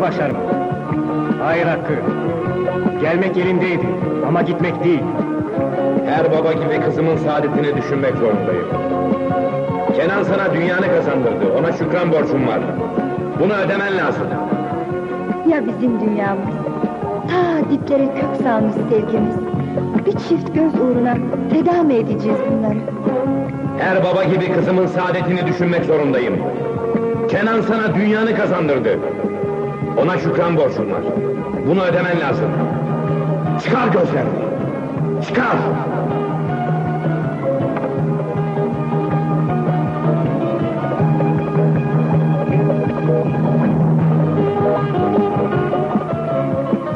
işi başarma. Hayır Hakkı. Gelmek elindeydi ama gitmek değil. Her baba gibi kızımın saadetini düşünmek zorundayım. Kenan sana dünyanı kazandırdı. Ona şükran borcum var. Bunu ödemen lazım. Ya bizim dünyamız? Ta diplere kök salmış sevgimiz. Bir çift göz uğruna feda mı edeceğiz bunları? Her baba gibi kızımın saadetini düşünmek zorundayım. Kenan sana dünyanı kazandırdı. Ona şükran borcum var. Bunu ödemen lazım. Çıkar gözlerini. Çıkar.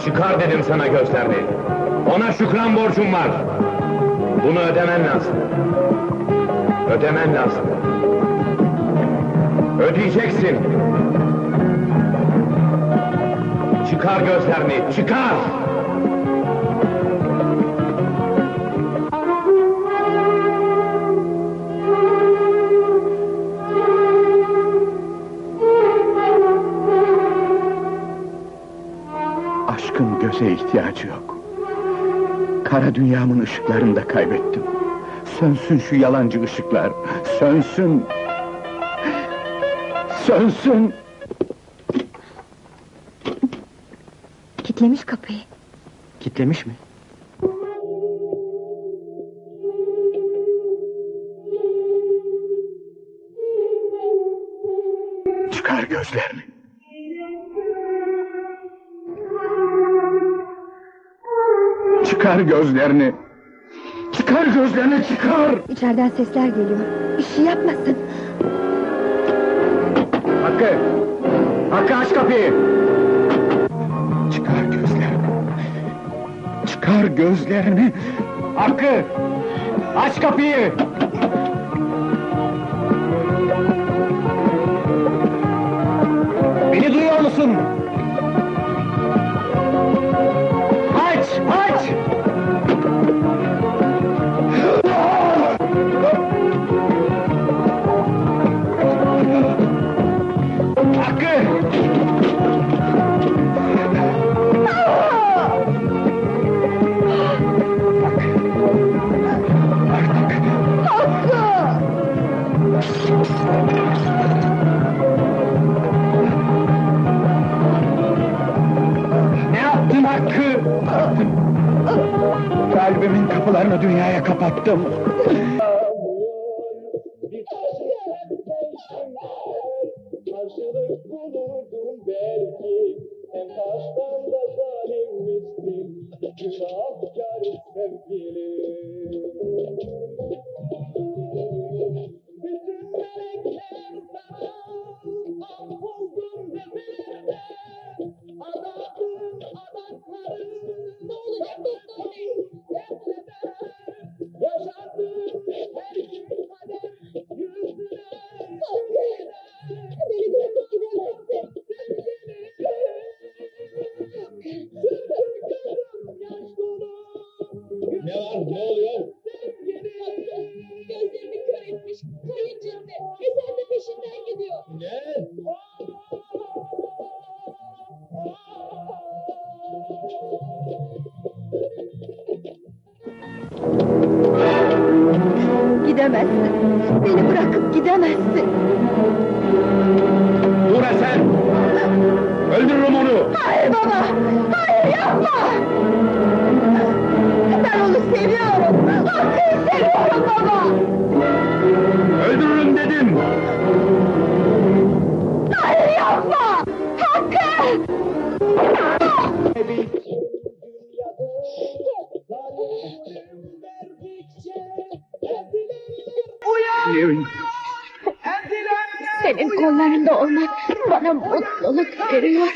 Çıkar dedim sana gözlerini. Ona şükran borcum var. Bunu ödemen lazım. Ödemen lazım. Ödeyeceksin. Çıkar gözlerini, çıkar! Aşkın göze ihtiyacı yok. Kara dünyamın ışıklarını da kaybettim. Sönsün şu yalancı ışıklar. Sönsün. Sönsün. Kitlemiş kapıyı. Kitlemiş mi? Çıkar gözlerini. Çıkar gözlerini. Çıkar gözlerini çıkar. İçeriden sesler geliyor. Bir şey yapmasın. Gözlerini. Hakkı! Aç kapıyı! Beni duyuyor musun? Aç! Aç! Hakkı! Hakkı? Kalbimin kapılarını dünyaya kapattım. Karşılık bulurdum belki Hem taştan da zalimmişsin Günahkar sevgilim etmiş, kan içinde. Eser de peşinden gidiyor. Ne? Gidemezsin. Beni bırakıp gidemezsin. Dur Esen! Öldürürüm onu! Hayır baba! Hayır yapma! Ben onu seviyorum! Hakkı'yı seviyorum baba! Dedim! Hayır yapma! Hakkı! Nevin, Senin kollarında olmak bana mutluluk veriyor.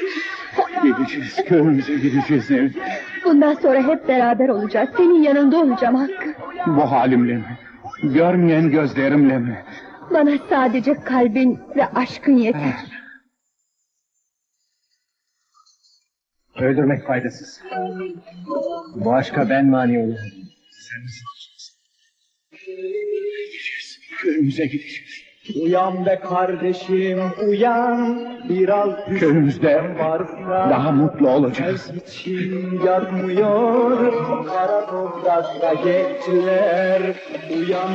gideceğiz, köyümüze gideceğiz Nevin. Bundan sonra hep beraber olacağız. Senin yanında olacağım Hakkı. Bu halimle mi? Görmeyen gözlerimle mi? Bana sadece kalbin ve aşkın yeter. Öldürmek faydasız. Bu aşka ben mani oluyorum. Köyümüze gideceğiz. Uyan be kardeşim uyan biraz Köyümüzde varsa daha mutlu olacağız. için yatmıyor kara toprakta geçler uyan